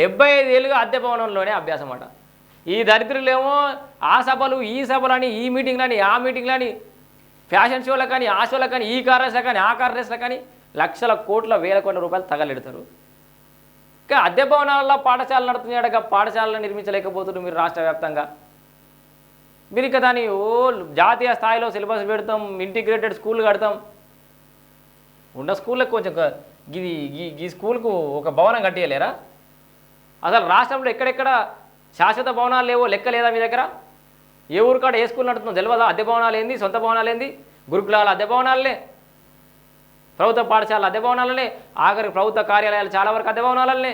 డెబ్బై ఐదు ఏళ్ళుగా అద్దె భవనంలోనే అభ్యాసం అట. ఈ దరిద్రులేమో ఆ సభలు ఈ సభలని ఈ మీటింగ్లని ఆ మీటింగ్లని ఫ్యాషన్ షోలకు కానీ ఆ షోలకు కానీ ఈ కార్ కానీ ఆ కార్ కానీ లక్షల కోట్ల వేల కోట్ల రూపాయలు తగలెడతారు. ఇంకా అద్దె భవనాలలో పాఠశాలలు నడుతున్నాడక పాఠశాలను నిర్మించలేకపోతున్నారు మీరు రాష్ట్ర వ్యాప్తంగా. మీరు ఇంకా దాన్ని ఓ జాతీయ స్థాయిలో సిలబస్ పెడతాం ఇంటిగ్రేటెడ్ స్కూల్ కడతాం. ఉన్న స్కూళ్ళకి కొంచెం ఇది ఈ ఈ స్కూల్కు ఒక భవనం కట్టేయలేరా? అసలు రాష్ట్రంలో ఎక్కడెక్కడ శాశ్వత భవనాలు లేవో లెక్క లేదా మీ దగ్గర? ఏ ఊరు కాడ ఏ స్కూల్ నడుతుందో తెలియదా అద్దె భవనాలు ఏంది? సొంత భవనాలు ఏంది? గురుకులాల అద్దె భవనాలనే. ప్రభుత్వ పాఠశాల అద్దె భవనాలనే. ఆఖరి ప్రభుత్వ కార్యాలయాలు చాలా వరకు అద్దె భవనాలనే.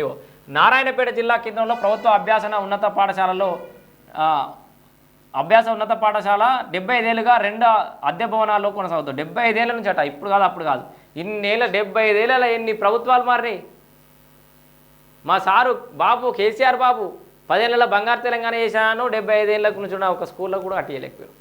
ఇగో నారాయణపేట జిల్లా కేంద్రంలో ప్రభుత్వ అభ్యాసన ఉన్నత పాఠశాలలో అభ్యాస ఉన్నత పాఠశాల డెబ్బై ఐదేళ్ళుగా రెండు అద్దె భవనాల్లో కొనసాగుతుంది. డెబ్బై ఐదేళ్ళ నుంచి అట ఇప్పుడు కాదు అప్పుడు కాదు. ఇన్నేళ్ళ డెబ్బై ఐదేళ్ళ ఎన్ని ప్రభుత్వాలు మారినాయి? మా సారు బాబు కేసీఆర్ బాబు పదేళ్ళ బంగారు తెలంగాణ చేశాను డెబ్బై ఐదేళ్ళకు నుంచి ఉన్న ఒక స్కూల్లో కూడా అట్టేయలేకపోయారు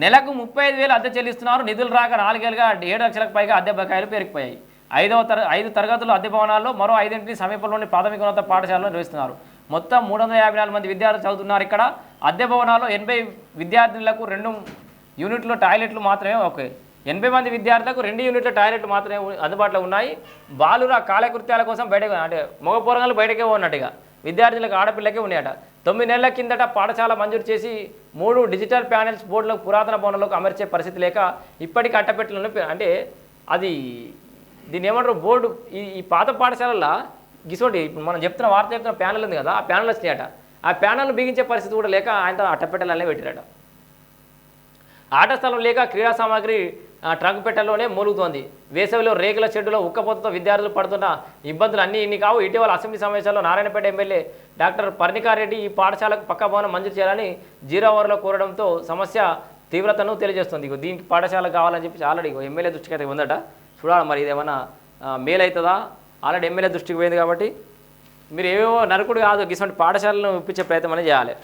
నెలకు ముప్పై ఐదు వేలు అద్దె చెల్లిస్తున్నారు నిధులు రాక నాలుగేళ్ళుగా ఏడు లక్షలకు పైగా అద్దె బకాయిలు పేరుకుపోయాయి. ఐదవ తర ఐదు తరగతులు అద్దె భవనాల్లో మరో ఐదింటిని సమీపంలోని ప్రాథమిక ఉన్నత పాఠశాలలో నిర్వహిస్తున్నారు. మొత్తం మూడు వందల యాభై నాలుగు మంది విద్యార్థులు చదువుతున్నారు ఇక్కడ. అద్దె భవనాల్లో ఎనభై విద్యార్థులకు రెండు యూనిట్లు టాయిలెట్లు మాత్రమే ఓకే. ఎనభై మంది విద్యార్థులకు రెండు యూనిట్ల టాయిలెట్లు మాత్రమే అందుబాటులో ఉన్నాయి. బాలుర కాలకృత్యాల కోసం బయటకు అంటే మగ బయటకే ఉన్నట్టుగా విద్యార్థులకు ఆడపిల్లకే ఉన్నాయట. తొమ్మిది నెలల కిందట పాఠశాల మంజూరు చేసి మూడు డిజిటల్ ప్యానెల్స్ బోర్డులకు పురాతన భవనంలోకి అమర్చే పరిస్థితి లేక ఇప్పటికీ అట్టపెట్టలను అంటే అది దీని ఏమంటారు? బోర్డు ఈ ఈ పాత పాఠశాలల్లో గిసోటి ఇప్పుడు మనం చెప్తున్న వార్త చెప్తున్న ప్యానల్ ఉంది కదా ఆ ప్యానల్ వచ్చినాయట. ఆ ప్యానల్ బిగించే పరిస్థితి కూడా లేక ఆయన అట్టపెట్టాలనే పెట్టారట. ఆట స్థలం లేక క్రీడా సామాగ్రి ట్రంక్ పెట్టలోనే మూలుగుతోంది. వేసవిలో రేకుల షెడ్డులో ఉక్కపోతతో విద్యార్థులు పడుతున్న ఇబ్బందులు అన్నీ ఇన్ని కావు. ఇటీవల అసెంబ్లీ సమావేశాల్లో నారాయణపేట ఎమ్మెల్యే డాక్టర్ పర్ణికారెడ్డి ఈ పాఠశాలకు పక్క భవనం మంజూరు చేయాలని జీరో అవర్లో కోరడంతో సమస్య తీవ్రతను తెలియజేస్తుంది. ఇగో దీనికి పాఠశాల కావాలని చెప్పి ఆల్రెడీ ఎమ్మెల్యే దృష్టికి అయితే ఉందట. చూడాలి మరి ఇదేమన్నా ఏమైనా మేలు అవుతుందా? ఆల్రెడీ ఎమ్మెల్యే దృష్టికి పోయింది కాబట్టి మీరు ఏవేవో నరకుడు కాదు ఇటువంటి పాఠశాలను ఇప్పించే ప్రయత్నం అనేది చేయాలి.